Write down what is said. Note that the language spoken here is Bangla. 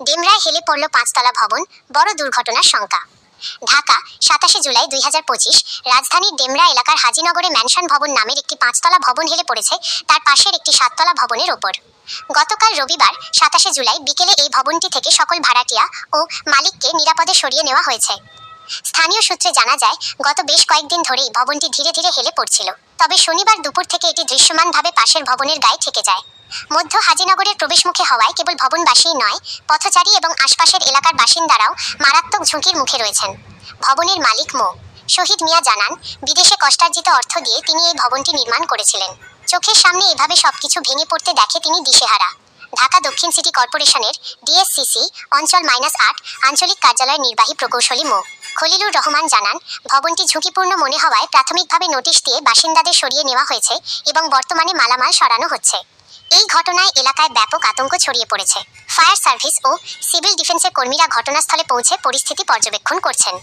ডেমরায় হেলে পড়ল পাঁচতলা ভবন, বড় দুর্ঘটনার শঙ্কা। ঢাকা, সাতাশে জুলাই দুই হাজার পঁচিশ, রাজধানীর ডেমরা এলাকার হাজিনগরে ম্যানশন ভবন নামের একটি পাঁচতলা ভবন হেলে পড়েছে তার পাশের একটি সাততলা ভবনের ওপর। গতকাল রবিবার, সাতাশে জুলাই বিকেলে এই ভবনটি থেকে সকল ভাড়াটিয়া ও মালিককে নিরাপদে সরিয়ে নেওয়া হয়েছে। স্থানীয় সূত্রে জানা যায়, গত বেশ কয়েকদিন ধরেই ভবনটি ধীরে ধীরে হেলে পড়ছিল, তবে শনিবার দুপুর থেকে এটি দৃশ্যমানভাবে পাশের ভবনের গায়ে ঠেকে যায়। মধ্য হাজিনগরের প্রবেশমুখে হওয়ায় কেবল ভবনবাসীই নয়, পথচারী এবং আশপাশের এলাকার বাসিন্দারাও মারাত্মক ঝুঁকির মুখে রয়েছেন। ভবনের মালিক মো। শহীদ মিয়া জানান, বিদেশে কষ্টার্জিত অর্থ দিয়ে তিনি এই ভবনটি নির্মাণ করেছিলেন। চোখের সামনে এভাবে সবকিছু ভেঙে পড়তে দেখে তিনি দিশেহারা। ঢাকা দক্ষিণ সিটি কর্পোরেশনের ডিএসসিসি, অঞ্চল মাইনাস আট, আঞ্চলিক কার্যালয়ের নির্বাহী প্রকৌশলী মো। খলিলুর রহমান জানান, ভবনটি ঝুঁকিপূর্ণ মনে হওয়ায় প্রাথমিকভাবে নোটিশ দিয়ে বাসিন্দাদের সরিয়ে নেওয়া হয়েছে এবং বর্তমানে মালামাল সরানো হচ্ছে। এই ঘটনায় এলাকায় ব্যাপক আতঙ্ক ছড়িয়ে পড়েছে। ফায়ার সার্ভিস ও সিভিল ডিফেন্সের কর্মীরা ঘটনাস্থলে পৌঁছে পরিস্থিতি পর্যবেক্ষণ করছেন।